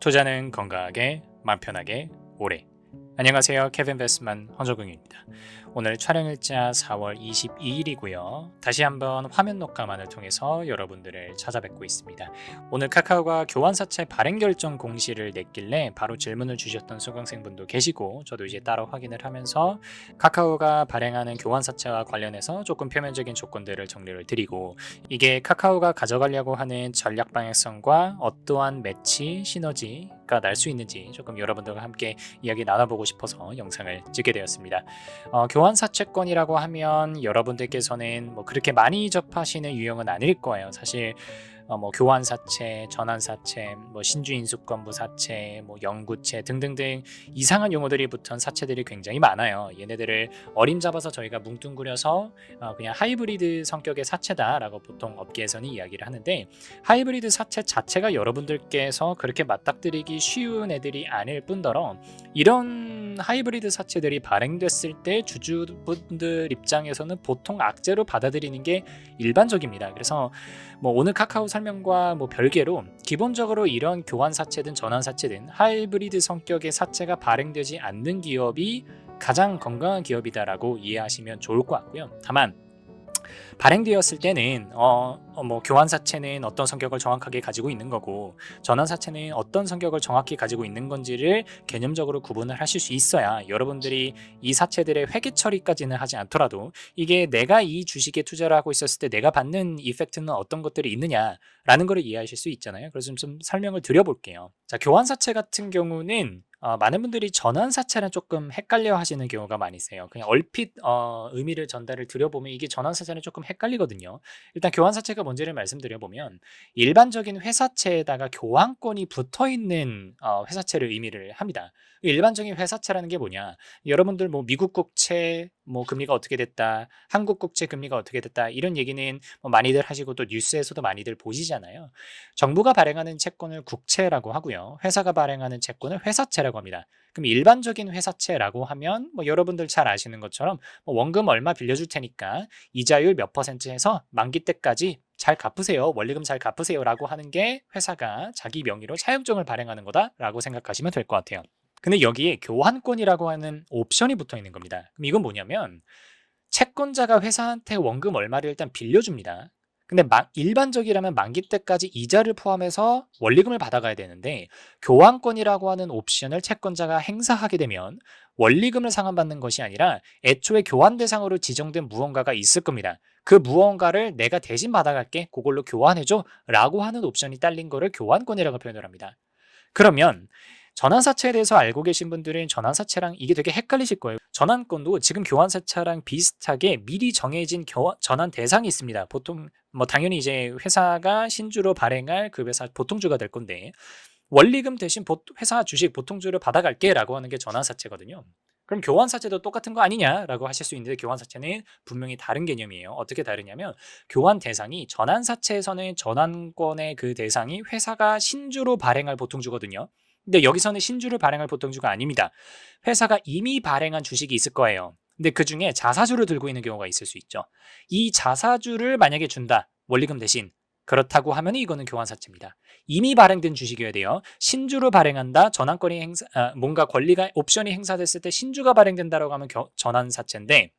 투자는 건강하게, 맘 편하게, 오래. 안녕하세요. 케빈 베스만 헌정국입니다. 오늘 촬영일자 4월 22일이고요. 다시 한번 화면 녹화만을 통해서 여러분들을 찾아뵙고 있습니다. 오늘 카카오가 교환사채 발행 결정 공시를 냈길래 바로 질문을 주셨던 수강생분도 계시고 저도 이제 따로 확인을 하면서 카카오가 발행하는 교환사채와 관련해서 조금 표면적인 조건들을 정리를 드리고 이게 카카오가 가져가려고 하는 전략 방향성과 어떠한 매치 시너지 가 날 수 있는지 조금 여러분들과 함께 이야기 나눠보고 싶어서 영상을 찍게 되었습니다. 어, 교환사채권이라고 하면 여러분들께서는 뭐 그렇게 많이 접하시는 유형은 아닐 거예요. 사실 어, 뭐 교환 사채, 전환 사채, 뭐 신주 인수권부 사채, 뭐 영구채 등등등 이상한 용어들이 붙은 사채들이 굉장히 많아요. 얘네들을 어림잡아서 저희가 뭉뚱그려서 어, 그냥 하이브리드 성격의 사채다라고 보통 업계에서는 이야기를 하는데 하이브리드 사채 자체가 여러분들께서 그렇게 맞닥뜨리기 쉬운 애들이 아닐 뿐더러 이런 하이브리드 사채들이 발행됐을 때 주주분들 입장에서는 보통 악재로 받아들이는 게 일반적입니다. 그래서 뭐 오늘 카카오 설명과 뭐 별개로 기본적으로 이런 교환 사채든 전환 사채든 하이브리드 성격의 사채가 발행되지 않는 기업이 가장 건강한 기업이다라고 이해하시면 좋을 것 같고요. 다만 발행되었을 때는 어, 어, 뭐 교환 사채는 어떤 성격을 정확하게 가지고 있는 거고 전환 사채는 어떤 성격을 정확히 가지고 있는 건지를 개념적으로 구분을 하실 수 있어야 여러분들이 이 사채들의 회계 처리까지는 하지 않더라도 이게 내가 이 주식에 투자를 하고 있었을 때 내가 받는 이펙트는 어떤 것들이 있느냐라는 것을 이해하실 수 있잖아요. 그래서 좀, 좀 설명을 드려볼게요. 자, 교환 사채 같은 경우는 어, 많은 분들이 전환 사채랑 조금 헷갈려 하시는 경우가 있어요. 그냥 얼핏 어, 의미를 전달을 드려보면 이게 전환 사채는 조금 헷갈리거든요. 일단 교환 사채가 뭔지를 말씀드려보면 일반적인 회사채에다가 교환권이 붙어 있는 어, 회사채를 의미를 합니다. 일반적인 회사채라는 게 뭐냐? 여러분들 뭐 미국 국채 뭐 금리가 어떻게 됐다, 한국 국채 금리가 어떻게 됐다 이런 얘기는 뭐 많이들 하시고 또 뉴스에서도 많이들 보시잖아요. 정부가 발행하는 채권을 국채라고 하고요. 회사가 발행하는 채권을 회사채라고 합니다. 그럼 일반적인 회사채라고 하면 뭐 여러분들 잘 아시는 것처럼 뭐 원금 얼마 빌려줄 테니까 이자율 몇 퍼센트 해서 만기 때까지 잘 갚으세요. 원리금 잘 갚으세요라고 하는 게 회사가 자기 명의로 차용증을 발행하는 거다라고 생각하시면 될 것 같아요. 근데 여기에 교환권이라고 하는 옵션이 붙어 있는 겁니다. 그럼 이건 뭐냐면 채권자가 회사한테 원금 얼마를 일단 빌려줍니다. 근데 마, 일반적이라면 만기 때까지 이자를 포함해서 원리금을 받아가야 되는데 교환권이라고 하는 옵션을 채권자가 행사하게 되면 원리금을 상환받는 것이 아니라 애초에 교환 대상으로 지정된 무언가가 있을 겁니다. 그 무언가를 내가 대신 받아갈게 그걸로 교환해줘 라고 하는 옵션이 딸린 거를 교환권이라고 표현을 합니다. 그러면 전환사채에 대해서 알고 계신 분들은 전환사채랑 이게 되게 헷갈리실 거예요. 전환권도 지금 교환사채랑 비슷하게 미리 정해진 교, 전환 대상이 있습니다. 보통 뭐 당연히 이제 회사가 신주로 발행할 그 회사 보통주가 될 건데 원리금 대신 보, 회사 주식 보통주를 받아갈게라고 하는 게 전환사채거든요. 그럼 교환사채도 똑같은 거 아니냐라고 하실 수 있는데 교환사채는 분명히 다른 개념이에요. 어떻게 다르냐면 교환 대상이 전환사채에서는 전환권의 그 대상이 회사가 신주로 발행할 보통주거든요. 근데 여기서는 신주를 발행할 보통주가 아닙니다. 회사가 이미 발행한 주식이 있을 거예요. 근데 그 중에 자사주를 들고 있는 경우가 있을 수 있죠. 이 자사주를 만약에 준다. 원리금 대신. 그렇다고 하면 이거는 교환사채입니다. 이미 발행된 주식이어야 돼요. 신주를 발행한다. 전환권이 행사, 아, 뭔가 권리가 옵션이 행사됐을 때 신주가 발행된다라고 하면 겨, 전환사채인데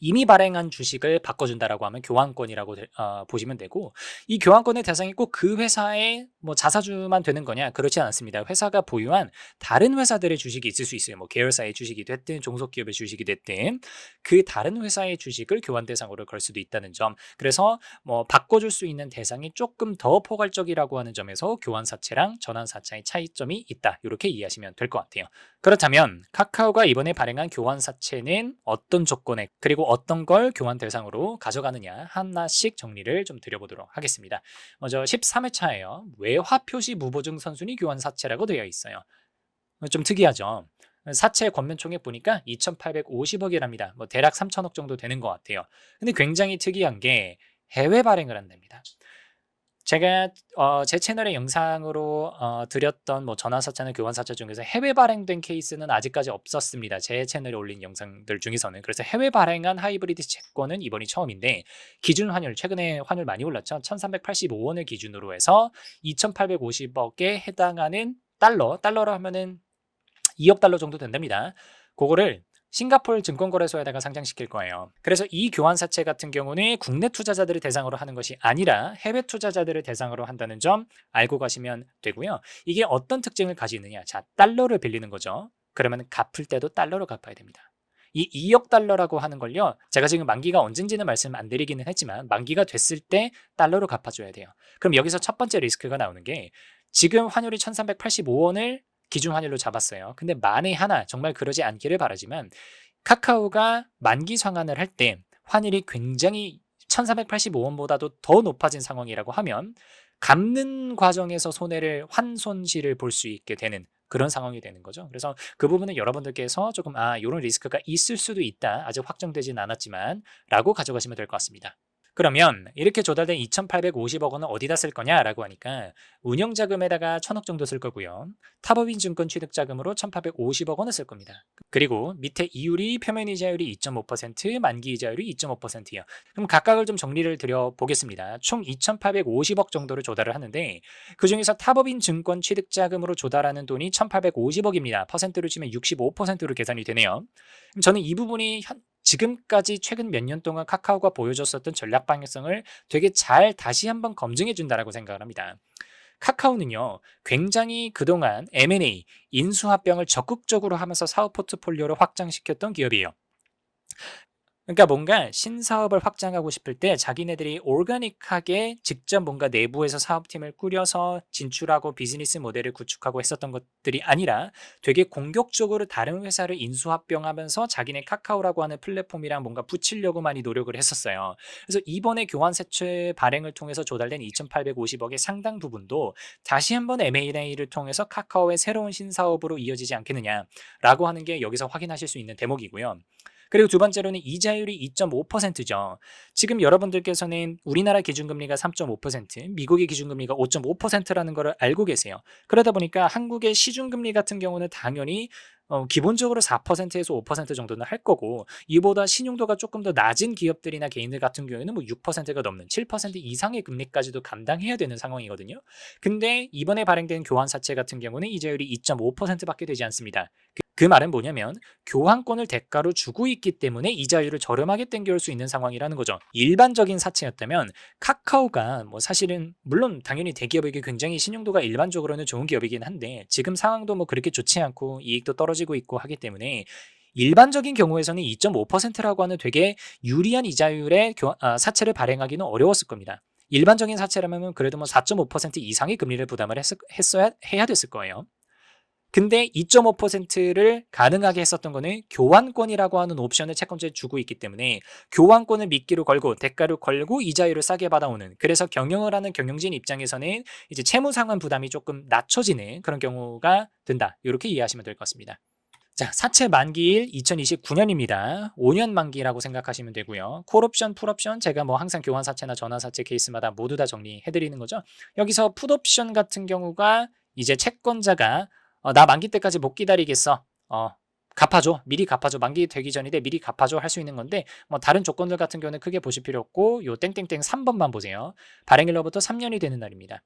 이미 발행한 주식을 바꿔준다라고 하면 교환권이라고 어, 보시면 되고 이 교환권의 대상이 꼭 그 회사의 뭐 자사주만 되는 거냐 그렇지 않습니다. 회사가 보유한 다른 회사들의 주식이 있을 수 있어요. 뭐 계열사의 주식이 됐든 종속기업의 주식이 됐든 그 다른 회사의 주식을 교환 대상으로 걸 수도 있다는 점. 그래서 뭐 바꿔줄 수 있는 대상이 조금 더 포괄적이라고 하는 점에서 교환 사채랑 전환 사채의 차이점이 있다. 이렇게 이해하시면 될 것 같아요. 그렇다면 카카오가 이번에 발행한 교환 사채는 어떤 조건에 그리고 어떤 걸 교환 대상으로 가져가느냐 하나씩 정리를 좀 드려보도록 하겠습니다. 먼저 13회차예요. 외화 표시 무보증 선순위 교환 사채라고 되어 있어요. 좀 특이하죠. 사채 권면 총액 보니까 2,850억이랍니다. 뭐 대략 3천억 정도 되는 것 같아요. 근데 굉장히 특이한 게 해외 발행을 한답니다. 제가 어, 제 채널의 영상으로 어, 드렸던 뭐 전환사채나 교환사채 중에서 해외 발행된 케이스는 아직까지 없었습니다. 제 채널에 올린 영상들 중에서는 그래서 해외 발행한 하이브리드 채권은 이번이 처음인데 기준 환율 최근에 환율 많이 올랐죠. 1,385원을 기준으로 해서 2,850억에 해당하는 달러 달러로 하면은 2억 달러 정도 된답니다. 그거를 싱가포르 증권거래소에다가 상장시킬 거예요. 그래서 이 교환사채 같은 경우는 국내 투자자들을 대상으로 하는 것이 아니라 해외 투자자들을 대상으로 한다는 점 알고 가시면 되고요. 이게 어떤 특징을 가지느냐? 자, 달러를 빌리는 거죠. 그러면 갚을 때도 달러로 갚아야 됩니다. 이 2억 달러라고 하는 걸요. 제가 지금 만기가 언젠지는 말씀 안 드리기는 했지만 만기가 됐을 때 달러로 갚아줘야 돼요. 그럼 여기서 첫 번째 리스크가 나오는 게 지금 환율이 1385원을 기준 환율로 잡았어요. 근데 만에 하나 정말 그러지 않기를 바라지만 카카오가 만기 상환을 할 때 환율이 굉장히 1385원보다도 더 높아진 상황이라고 하면 갚는 과정에서 손해를 환손실을 볼 수 있게 되는 그런 상황이 되는 거죠. 그래서 그 부분은 여러분들께서 조금 아 이런 리스크가 있을 수도 있다. 아직 확정되진 않았지만 라고 가져가시면 될 것 같습니다. 그러면 이렇게 조달된 2,850억 원은 어디다 쓸 거냐라고 하니까 운영 자금에다가 1,000억 정도 쓸 거고요. 타법인 증권 취득 자금으로 1,850억 원을 쓸 겁니다. 그리고 밑에 이율이 표면 이자율이 2.5%, 만기 이자율이 2.5%예요. 그럼 각각을 좀 정리를 드려 보겠습니다. 총 2,850억 정도를 조달을 하는데 그 중에서 타법인 증권 취득 자금으로 조달하는 돈이 1,850억입니다. 퍼센트로 치면 65%로 계산이 되네요. 저는 이 부분이 현, 지금까지 최근 몇 년 동안 카카오가 보여줬었던 전략 방향성을 되게 잘 다시 한번 검증해 준다라고 생각을 합니다. 카카오는요, 굉장히 그동안 M&A, 인수합병을 적극적으로 하면서 사업 포트폴리오를 확장시켰던 기업이에요. 그러니까 뭔가 신사업을 확장하고 싶을 때 자기네들이 올가닉하게 직접 뭔가 내부에서 사업팀을 꾸려서 진출하고 비즈니스 모델을 구축하고 했었던 것들이 아니라 되게 공격적으로 다른 회사를 인수합병하면서 자기네 카카오라고 하는 플랫폼이랑 뭔가 붙이려고 많이 노력을 했었어요. 그래서 이번에 교환세채 발행을 통해서 조달된 2,850억의 상당 부분도 다시 한번 M&A를 통해서 카카오의 새로운 신사업으로 이어지지 않겠느냐라고 하는 게 여기서 확인하실 수 있는 대목이고요. 그리고 두 번째로는 이자율이 2.5%죠. 지금 여러분들께서는 우리나라 기준금리가 3.5%, 미국의 기준금리가 5.5%라는 것을 알고 계세요. 그러다 보니까 한국의 시중금리 같은 경우는 당연히 어, 기본적으로 4%에서 5% 정도는 할 거고 이보다 신용도가 조금 더 낮은 기업들이나 개인들 같은 경우에는 뭐 6%가 넘는 7% 이상의 금리까지도 감당해야 되는 상황이거든요. 근데 이번에 발행된 교환사채 같은 경우는 이자율이 2.5%밖에 되지 않습니다. 그, 그 말은 뭐냐면 교환권을 대가로 주고 있기 때문에 이자율을 저렴하게 땡겨올 수 있는 상황이라는 거죠. 일반적인 사채였다면 카카오가 뭐 사실은 물론 당연히 대기업에게 굉장히 신용도가 일반적으로는 좋은 기업이긴 한데 지금 상황도 뭐 그렇게 좋지 않고 이익도 떨어지고 있고 하기 때문에 일반적인 경우에서는 2.5%라고 하는 되게 유리한 이자율의 교, 아, 사채를 발행하기는 어려웠을 겁니다. 일반적인 사채라면 그래도 뭐 4.5% 이상의 금리를 부담을 했, 했어야 해야 됐을 거예요. 근데 2.5%를 가능하게 했었던 거는 교환권이라고 하는 옵션을 채권자에 주고 있기 때문에 교환권을 미끼로 걸고 대가를 걸고 이자율을 싸게 받아오는 그래서 경영을 하는 경영진 입장에서는 이제 채무 상환 부담이 조금 낮춰지는 그런 경우가 된다. 이렇게 이해하시면 될 것 같습니다. 자, 사채 만기일 2029년입니다. 5년 만기라고 생각하시면 되고요. 콜옵션, 풀옵션 제가 뭐 항상 교환 사채나 전환 사채 케이스마다 모두 다 정리해 드리는 거죠. 여기서 풋옵션 같은 경우가 이제 채권자가 어, 나 만기 때까지 못 기다리겠어. 어, 갚아줘. 미리 갚아줘. 만기 되기 전인데 미리 갚아줘 할 수 있는 건데 뭐 다른 조건들 같은 경우는 크게 보실 필요 없고 요 땡땡땡 3번만 보세요. 발행일로부터 3년이 되는 날입니다.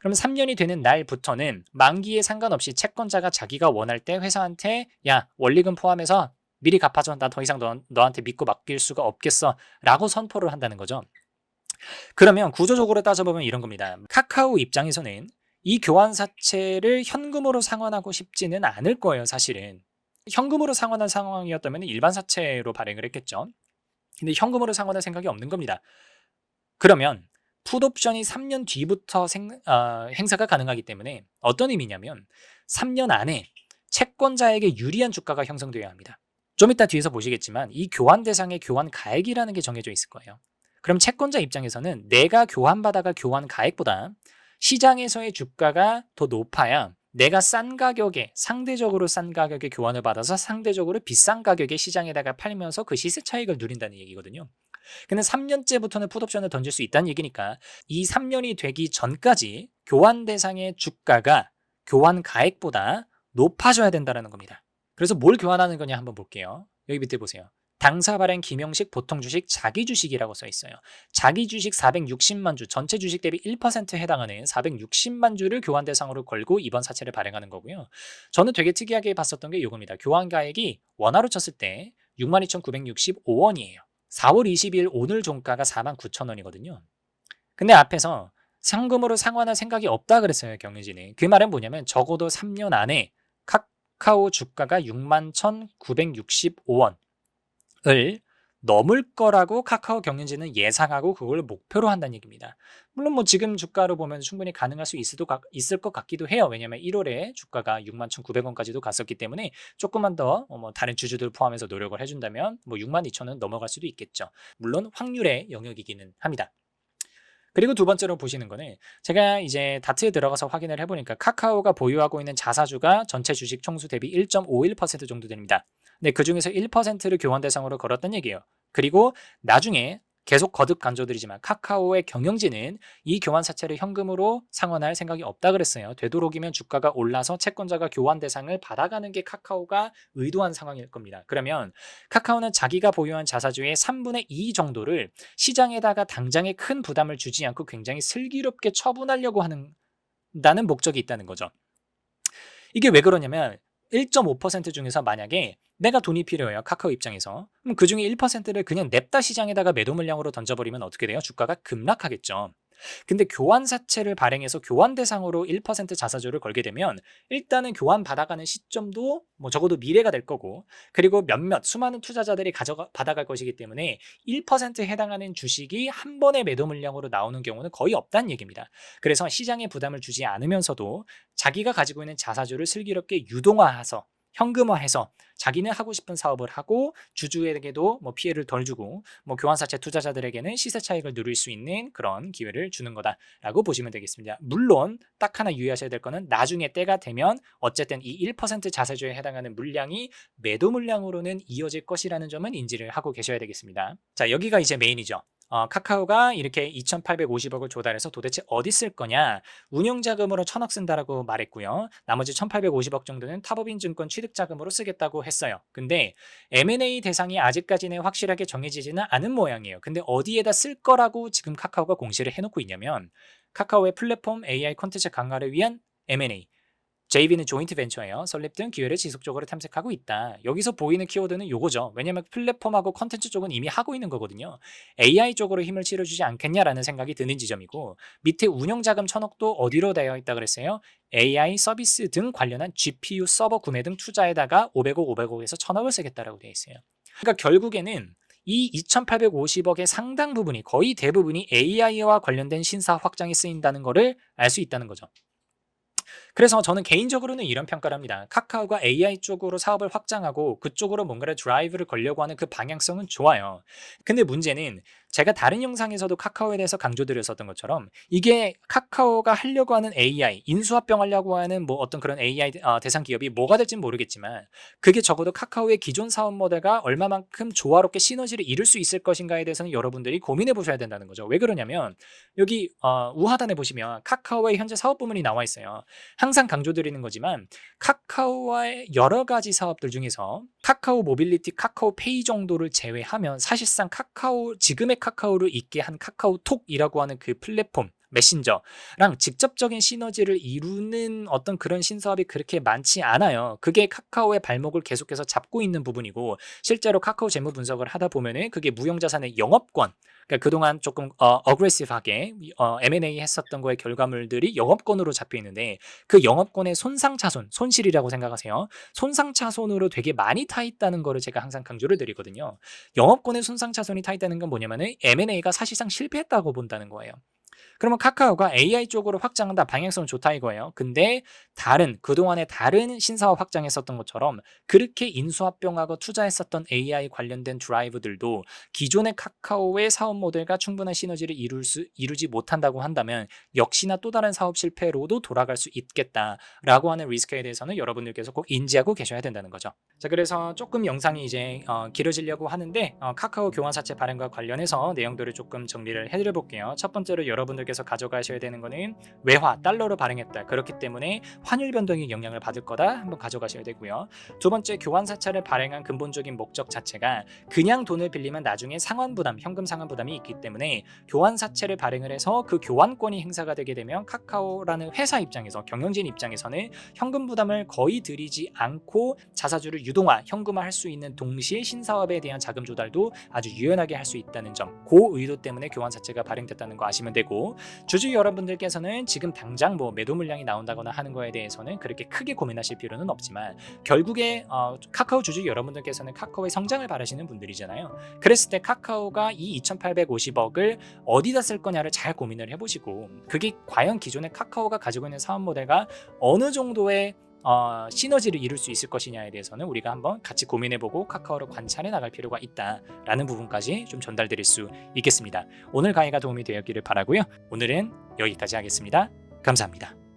그럼 3년이 되는 날부터는 만기에 상관없이 채권자가 자기가 원할 때 회사한테 야 원리금 포함해서 미리 갚아줘. 나 더 이상 너, 너한테 믿고 맡길 수가 없겠어. 라고 선포를 한다는 거죠. 그러면 구조적으로 따져보면 이런 겁니다. 카카오 입장에서는 이 교환 사채를 현금으로 상환하고 싶지는 않을 거예요, 사실은. 현금으로 상환한 상황이었다면 일반 사채로 발행을 했겠죠. 근데 현금으로 상환할 생각이 없는 겁니다. 그러면 풋옵션이 3년 뒤부터 생, 어, 행사가 가능하기 때문에 어떤 의미냐면 3년 안에 채권자에게 유리한 주가가 형성되어야 합니다. 좀 이따 뒤에서 보시겠지만 이 교환 대상의 교환 가액이라는 게 정해져 있을 거예요. 그럼 채권자 입장에서는 내가 교환받아가 교환 가액보다 시장에서의 주가가 더 높아야 내가 싼 가격에 상대적으로 싼 가격에 교환을 받아서 상대적으로 비싼 가격에 시장에다가 팔면서 그 시세 차익을 누린다는 얘기거든요. 근데 3년째부터는 풋옵션을 던질 수 있다는 얘기니까 이 3년이 되기 전까지 교환 대상의 주가가 교환 가액보다 높아져야 된다는 겁니다. 그래서 뭘 교환하는 거냐 한번 볼게요. 여기 밑에 보세요. 당사 발행 김영식 보통 주식 자기 주식이라고 써 있어요. 자기 주식 460만 주, 전체 주식 대비 1%에 해당하는 460만 주를 교환 대상으로 걸고 이번 사채를 발행하는 거고요. 저는 되게 특이하게 봤었던 게 이겁니다. 교환 가액이 원화로 쳤을 때 62,965원이에요. 4월 20일 오늘 종가가 49,000원이거든요. 근데 앞에서 상금으로 상환할 생각이 없다 그랬어요, 경리진이. 그 말은 뭐냐면 적어도 3년 안에 카카오 주가가 61,965원 을 넘을 거라고 카카오 경영진은 예상하고 그걸 목표로 한다는 얘기입니다. 물론 뭐 지금 주가로 보면 충분히 가능할 수 있을, 있을 것 같기도 해요. 왜냐하면 1월에 주가가 61,900원까지도 갔었기 때문에 조금만 더 뭐 다른 주주들 포함해서 노력을 해준다면 뭐 62,000원 넘어갈 수도 있겠죠. 물론 확률의 영역이기는 합니다. 그리고 두 번째로 보시는 거는 제가 이제 다트에 들어가서 확인을 해보니까 카카오가 보유하고 있는 자사주가 전체 주식 총수 대비 1.51% 정도 됩니다. 네, 그 중에서 1%를 교환 대상으로 걸었던 얘기예요. 그리고 나중에 계속 거듭 강조드리지만 카카오의 경영진은 이 교환 사채를 현금으로 상환할 생각이 없다 그랬어요. 되도록이면 주가가 올라서 채권자가 교환 대상을 받아가는 게 카카오가 의도한 상황일 겁니다. 그러면 카카오는 자기가 보유한 자사주의 3분의 2 정도를 시장에다가 당장에 큰 부담을 주지 않고 굉장히 슬기롭게 처분하려고 하는 다는 목적이 있다는 거죠. 이게 왜 그러냐면 1.5% 중에서 만약에 내가 돈이 필요해요. 카카오 입장에서. 그럼 그 중에 1%를 그냥 냅다 시장에다가 매도 물량으로 던져버리면 어떻게 돼요? 주가가 급락하겠죠. 근데 교환 사채를 발행해서 교환 대상으로 1% 자사주를 걸게 되면 일단은 교환 받아가는 시점도 뭐 적어도 미래가 될 거고 그리고 몇몇 수많은 투자자들이 가져가 받아갈 것이기 때문에 1%에 해당하는 주식이 한 번의 매도 물량으로 나오는 경우는 거의 없다는 얘기입니다. 그래서 시장에 부담을 주지 않으면서도 자기가 가지고 있는 자사주를 슬기롭게 유동화해서 현금화해서 자기는 하고 싶은 사업을 하고 주주에게도 뭐 피해를 덜 주고 뭐 교환사채 투자자들에게는 시세 차익을 누릴 수 있는 그런 기회를 주는 거다라고 보시면 되겠습니다. 물론 딱 하나 유의하셔야 될 거는 나중에 때가 되면 어쨌든 이 1% 자세주에 해당하는 물량이 매도 물량으로는 이어질 것이라는 점은 인지를 하고 계셔야 되겠습니다. 자 여기가 이제 메인이죠. 어, 카카오가 이렇게 2,850억을 조달해서 도대체 어디 쓸 거냐? 운용 자금으로 1,000억 쓴다라고 말했고요. 나머지 1,850억 정도는 타법인 증권 취득 자금으로 쓰겠다고 했어요. 근데 M&A 대상이 아직까지는 확실하게 정해지지는 않은 모양이에요. 근데 어디에다 쓸 거라고 지금 카카오가 공시를 해놓고 있냐면 카카오의 플랫폼 AI 콘텐츠 강화를 위한 M&A JV는 조인트 벤처예요. 설립 등 기회를 지속적으로 탐색하고 있다. 여기서 보이는 키워드는 요거죠. 왜냐면 플랫폼하고 컨텐츠 쪽은 이미 하고 있는 거거든요. AI 쪽으로 힘을 실어주지 않겠냐라는 생각이 드는 지점이고 밑에 운영자금 천억도 어디로 되어 있다 그랬어요? AI 서비스 등 관련한 GPU 서버 구매 등 투자에다가 500억, 500억에서 천억을 쓰겠다라고 되어 있어요. 그러니까 결국에는 이 2,850억의 상당 부분이 거의 대부분이 AI와 관련된 신사 확장에 쓰인다는 것을 알 수 있다는 거죠. 그래서 저는 개인적으로는 이런 평가를 합니다. 카카오가 AI 쪽으로 사업을 확장하고 그쪽으로 뭔가를 드라이브를 걸려고 하는 그 방향성은 좋아요. 근데 문제는 제가 다른 영상에서도 카카오에 대해서 강조드렸었던 것처럼 이게 카카오가 하려고 하는 AI, 인수합병 하려고 하는 뭐 어떤 그런 AI 어, 대상 기업이 뭐가 될지는 모르겠지만 그게 적어도 카카오의 기존 사업 모델과 얼마만큼 조화롭게 시너지를 이룰 수 있을 것인가에 대해서는 여러분들이 고민해 보셔야 된다는 거죠. 왜 그러냐면 여기 어, 우하단에 보시면 카카오의 현재 사업 부문이 나와 있어요. 항상 강조드리는 거지만 카카오와의 여러 가지 사업들 중에서 카카오 모빌리티, 카카오 페이 정도를 제외하면 사실상 카카오 지금의 카카오 를 있게 한 카카오톡이라고 하는 그 플랫폼 메신저랑 직접적인 시너지를 이루는 어떤 그런 신사업이 그렇게 많지 않아요. 그게 카카오의 발목을 계속해서 잡고 있는 부분이고 실제로 카카오 재무 분석을 하다 보면은 그게 무형자산의 영업권 그러니까 그동안 조금 어, 어그레시브하게 어, M&A 했었던 거의 결과물들이 영업권으로 잡혀 있는데 그 영업권의 손상차손, 손실이라고 생각하세요. 손상차손으로 되게 많이 타 있다는 거를 제가 항상 강조를 드리거든요. 영업권의 손상차손이 타 있다는 건 뭐냐면은 M&A가 사실상 실패했다고 본다는 거예요. 그러면 카카오가 AI 쪽으로 확장한다 방향성은 좋다 이거예요. 근데 다른 그동안에 다른 신사업 확장했었던 것처럼 그렇게 인수합병하고 투자했었던 AI 관련된 드라이브들도 기존의 카카오의 사업 모델과 충분한 시너지를 이룰 수 이루지 못한다고 한다면 역시나 또 다른 사업 실패로도 돌아갈 수 있겠다라고 하는 리스크에 대해서는 여러분들께서 꼭 인지하고 계셔야 된다는 거죠. 자 그래서 조금 영상이 이제 어, 길어지려고 하는데 어, 카카오 교환사채 발행과 관련해서 내용들을 조금 정리를 해드려 볼게요. 첫 번째로 여러분들께서 가져가셔야 되는 거는 외화 달러로 발행했다. 그렇기 때문에 환율 변동이 영향을 받을 거다. 한번 가져가셔야 되고요. 두 번째 교환 사채를 발행한 근본적인 목적 자체가 그냥 돈을 빌리면 나중에 상환 부담, 현금 상환 부담이 있기 때문에 교환 사채를 발행을 해서 그 교환권이 행사가 되게 되면 카카오라는 회사 입장에서 경영진 입장에서는 현금 부담을 거의 들이지 않고 자사주를 유동화, 현금화할 수 있는 동시에 신사업에 대한 자금 조달도 아주 유연하게 할 수 있다는 점, 그 의도 때문에 교환 사채가 발행됐다는 거 아시면 되고 주주 여러분들께서는 지금 당장 뭐 매도 물량이 나온다거나 하는 거에 대해서는 그렇게 크게 고민하실 필요는 없지만 결국에 어, 카카오 주주 여러분들께서는 카카오의 성장을 바라시는 분들이잖아요. 그랬을 때 카카오가 이 2,850억을 어디다 쓸 거냐를 잘 고민을 해보시고 그게 과연 기존의 카카오가 가지고 있는 사업 모델과 어느 정도의 어, 시너지를 이룰 수 있을 것이냐에 대해서는 우리가 한번 같이 고민해보고 카카오를 관찰해 나갈 필요가 있다라는 부분까지 좀 전달드릴 수 있겠습니다. 오늘 강의가 도움이 되었기를 바라고요. 오늘은 여기까지 하겠습니다. 감사합니다.